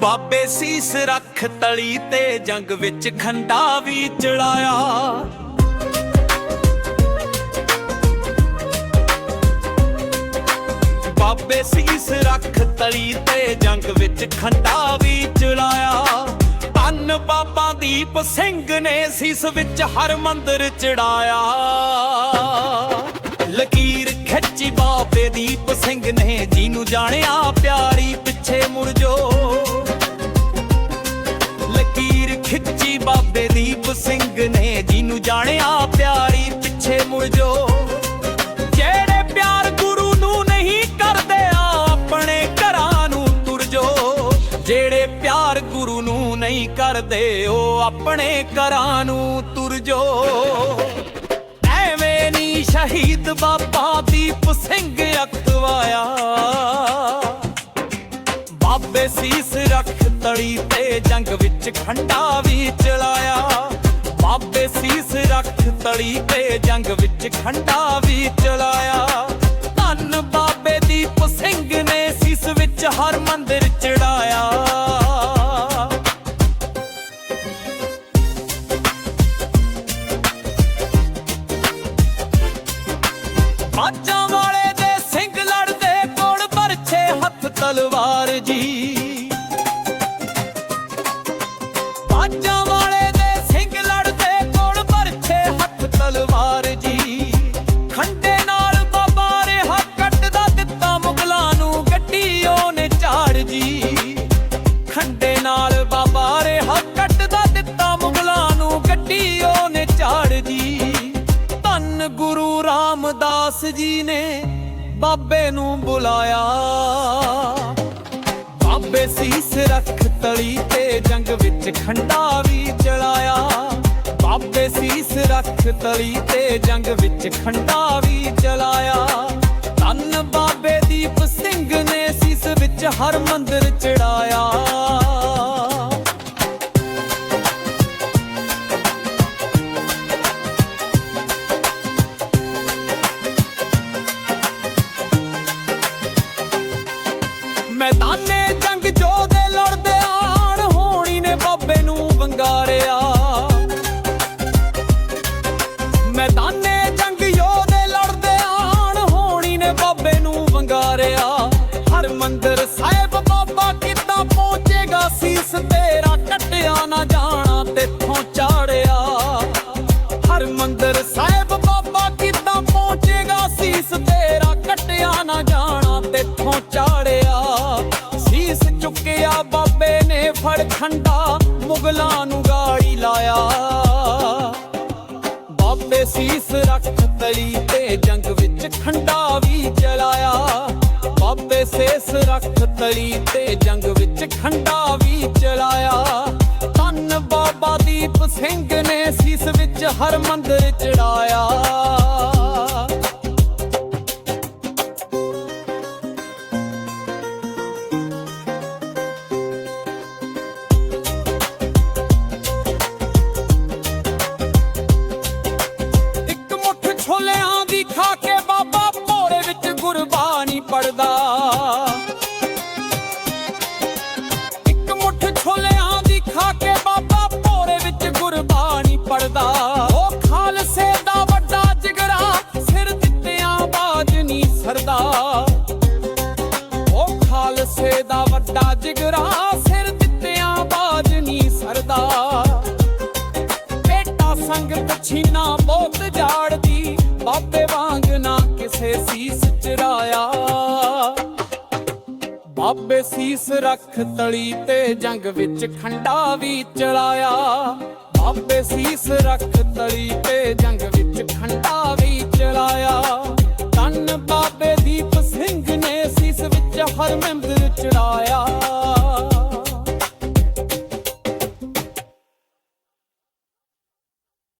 ਬਾਬੇ ਸੀਸ ਰੱਖ ਤਲੀ ਤੇ ਜੰਗ ਵਿੱਚ ਖੰਡਾ ਵੀ ਚੜਾਇਆ। ਬਾਬੇ ਸੀਸ ਰੱਖ ਤਲੀ ਤੇ ਜੰਗ ਵਿੱਚ ਖੰਡਾ ਵੀ ਚੜਾਇਆ। ਧੰਨ ਬਾਬਾ ਦੀਪ ਸਿੰਘ ਨੇ ਸੀਸ ਵਿੱਚ ਹਰ ਮੰਦਰ ਚੜਾਇਆ। ਲਕੀਰ ਖਿੱਚੀ ਬਾਬੇ ਦੀਪ ਸਿੰਘ ਨੇ, ਜਿਹਨੂੰ ਜਾਣਿਆ ਪਿਆਰੀ ਪਿੱਛੇ ਮੁੜ ਜਿਹਨੂੰ ਪਿਆਰੀ, ਪਿੱਛੇ ਮੁੜਜੋ ਜਿਹੜੇ ਪਿਆਰ ਗੁਰੂ ਨੂੰ ਨਹੀਂ ਕਰਦੇ, ਆਪਣੇ ਘਰਾਂ ਨੂੰ ਤੁਰ ਜੋ। ਜਿਹੜੇ ਪਿਆਰ ਗੁਰੂ ਨੂੰ ਨਹੀਂ ਕਰਦੇ, ਉਹ ਆਪਣੇ ਘਰਾਂ ਨੂੰ ਤੁਰ ਜੋ। ਐਵੇਂ ਨੀ ਸ਼ਹੀਦ ਬਾਬਾ ਦੀਪ ਸਿੰਘ ਅਖਵਾਇਆ ਬਾਬੇ ਸੀਸ ਰੱਖ ਤੜੀ ਤੇ ਜੰਗ ਵਿੱਚ ਖੰਡਾ ਵੀ ਚਲਾਇਆ। ਬਾਬੇ ਸੀਸ ਰੱਖ ਤਲੀ ਤੇ ਜੰਗ ਵਿੱਚ ਖੰਡਾ ਵੀ ਚਲਾਇਆ। ਧੰਨ ਬਾਬੇ ਦੀਪ ਸਿੰਘ ਨੇ ਸੀਸ ਵਿੱਚ ਹਰ ਮੰਦਿਰ ਚੜਾਇਆ। ਬਾਜਾਂ ਵਾਲੇ ਦੇ ਸਿੰਘ ਲੜਦੇ ਕੋਲ ਪਰਛੇ ਹੱਥ ਤਲਵਾਰ ਜੀ। ਰਾਮਦਾਸ ਜੀ ਨੇ ਬਾਬੇ ਨੂੰ ਬੁਲਾਇਆ। ਬਾਬੇ ਸੀਸ ਰੱਖ ਤਲੀ ਤੇ ਜੰਗ ਵਿੱਚ ਖੰਡਾ ਵੀ ਚਲਾਇਆ ਬਾਬੇ ਸੀਸ ਰੱਖ ਤਲੀ ਤੇ ਜੰਗ ਵਿੱਚ ਖੰਡਾ ਵੀ ਚਲਾਇਆ ਧੰਨ ਬਾਬੇ ਦੀਪ ਸਿੰਘ ਨੇ ਸੀਸ ਵਿੱਚ ਹਰ ਮੰਦਰ ਚੜਾਇਆ। ਨੂੰ ਵੰਗਾਰਿਆ ਸਾਹਿਬ ਬਾਬਾ ਕਿੱਦਾਂ ਪਹੁੰਚੇਗਾ? ਸੀਸ ਤੇਰਾ ਕੱਟਿਆ ਨਾ ਜਾਣਾ, ਤੇਥੋਂ ਚਾੜਿਆ। ਹਰ ਸਾਹਿਬ ਬਾਬਾ ਕਿੱਦਾਂ ਪਹੁੰਚੇਗਾ? ਸੀਸ ਤੇਰਾ ਕੱਟਿਆ ਨਾ ਜਾਣਾ, ਤੇਥੋਂ ਚਾੜਿਆ। ਸੀਸ ਚੁੱਕਿਆ ਬਾਬੇ ਨੇ ਫੜ ਖੰਡਾ, ਮੁਗਲਾਂ ਨੂੰ ਗਾੜੀ ਲਾਇਆ। ਬਾਬੇ ਸੀਸ ਰੱਖ ਤਲੀ ਤੇ ਜੰਗ ਵਿੱਚ ਖੰਡਾ ਵੀ ਬਾਬੇ ਸੀਸ ਰੱਖ ਤਲੀ ਤੇ ਜੰਗ ਵਿੱਚ ਖੰਡਾ ਵੀ ਚਲਾਇਆ ਧੰਨ ਬਾਬਾ ਦੀਪ ਸਿੰਘ ਨੇ ਸੀਸ ਵਿੱਚ ਹਰ ਮੰਦਰ ਚੜਾਇਆ ਨਾ ਸੀਸ ਚਰਾਇਆ। ਬਾਬੇ ਸੀਸ ਰੱਖ ਤਲੀ ਤੇ ਜੰਗ ਵਿੱਚ ਖੰਡਾ ਵੀ ਚਲਾਇਆ। ਬਾਬੇ ਸੀਸ ਰੱਖ ਤਲੀ ਤੇ ਜੰਗ ਵਿੱਚ ਖੰਡਾ ਵੀ ਚਲਾਇਆ। ਤਨ ਬਾਬੇ ਦੀਪ ਸਿੰਘ ਨੇ ਸੀਸ ਵਿੱਚ ਹਰ ਮੈਂਬਰ